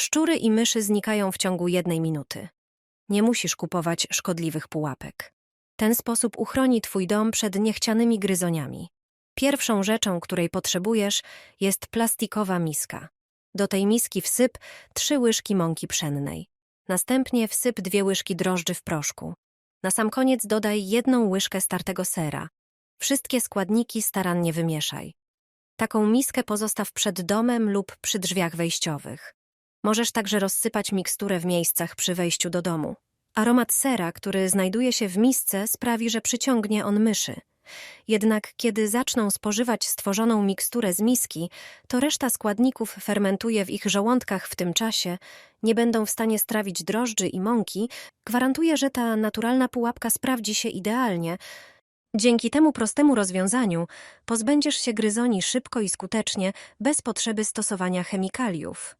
Szczury i myszy znikają w ciągu jednej minuty. Nie musisz kupować szkodliwych pułapek. Ten sposób uchroni twój dom przed niechcianymi gryzoniami. Pierwszą rzeczą, której potrzebujesz, jest plastikowa miska. Do tej miski wsyp trzy łyżki mąki pszennej. Następnie wsyp dwie łyżki drożdży w proszku. Na sam koniec dodaj jedną łyżkę startego sera. Wszystkie składniki starannie wymieszaj. Taką miskę pozostaw przed domem lub przy drzwiach wejściowych. Możesz także rozsypać miksturę w miejscach przy wejściu do domu. Aromat sera, który znajduje się w misce, sprawi, że przyciągnie on myszy. Jednak kiedy zaczną spożywać stworzoną miksturę z miski, to reszta składników fermentuje w ich żołądkach w tym czasie, nie będą w stanie strawić drożdży i mąki, gwarantuje, że ta naturalna pułapka sprawdzi się idealnie. Dzięki temu prostemu rozwiązaniu pozbędziesz się gryzoni szybko i skutecznie, bez potrzeby stosowania chemikaliów.